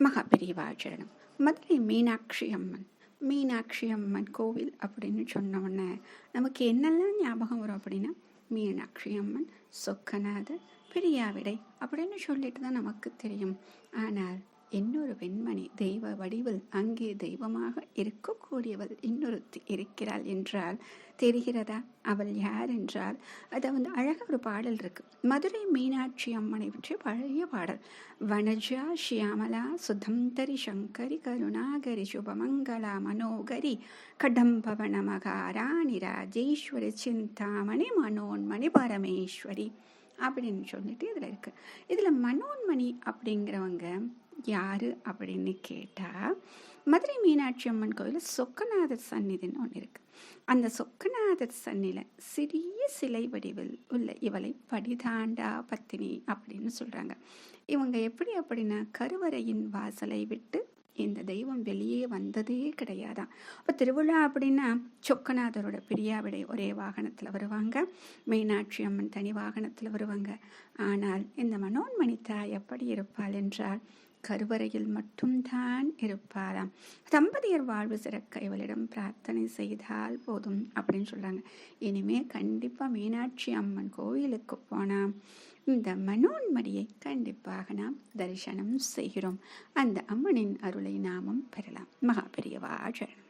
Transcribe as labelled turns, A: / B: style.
A: மகாபெரிவாச்சரணம் மதுரை மீனாட்சி அம்மன் மீனாட்சி அம்மன் கோவில் அப்படின்னு சொன்ன உடனே நமக்கு என்னெல்லாம் ஞாபகம் வரும் அப்படின்னா மீனாட்சி அம்மன் சொக்கநாதர் பெரியாவிடை அப்படின்னு சொல்லிட்டு தான் நமக்கு தெரியும். ஆனால் இன்னொரு பெண்மணி தெய்வ வடிவில் அங்கே தெய்வமாக இருக்கக்கூடியவள் இன்னொருத்தி இருக்கிறாள் என்றால் தெரிகிறதா? அவள் யார் என்றால் அது வந்து அழகாக ஒரு பாடல் இருக்கு. மதுரை மீனாட்சி அம்மனை பற்றி பழைய பாடல். வனஜா ஷியாமலா சுதந்தரி சங்கரி கருணாகரி சுபமங்களா மனோகரி கடம்பவன மகாராணி ராஜேஸ்வரி சிந்தாமணி மனோன்மணி பரமேஸ்வரி அப்படின்னு சொல்லிட்டு இதில் இருக்குது இதில் மனோன்மணி அப்படிங்கிறவங்க யார் அப்படின்னு கேட்டால் மதுரை மீனாட்சி அம்மன் கோயிலில் சொக்கநாதர் சந்நிதின்னு ஒன்று இருக்குது அந்த சொக்கநாதர் சன்னில சிறிய சிலை வடிவில் உள்ள இவளை படிதாண்டா பத்தினி அப்படின்னு சொல்கிறாங்க இவங்க எப்படி அப்படின்னா கருவறையின் வாசலை விட்டு இந்த தெய்வம் வெளியே வந்ததே கிடையாதான். இப்போ திருவிழா அப்படின்னா சொக்கநாதரோட பிரியாவிடை ஒரே வாகனத்தில் வருவாங்க. மீனாட்சி அம்மன் தனி வாகனத்தில் வருவாங்க. ஆனால் இந்த மனோன்மணி தாய் எப்படி இருப்பாள் என்றால் கருவறையில் மட்டும்தான் இருப்பாராம். தம்பதியர் வாழ்வு சிறக்க இவளிடம் பிரார்த்தனை செய்தால் போதும் அப்படின்னு சொல்கிறாங்க இனிமே கண்டிப்பாக மீனாட்சி அம்மன் கோவிலுக்கு போனால் இந்த மனோன்மடியை கண்டிப்பாக நாம் தரிசனம் செய்கிறோம். அந்த அம்மனின் அருளை நாமும் பெறலாம். மகாபெரியவா சரணம்.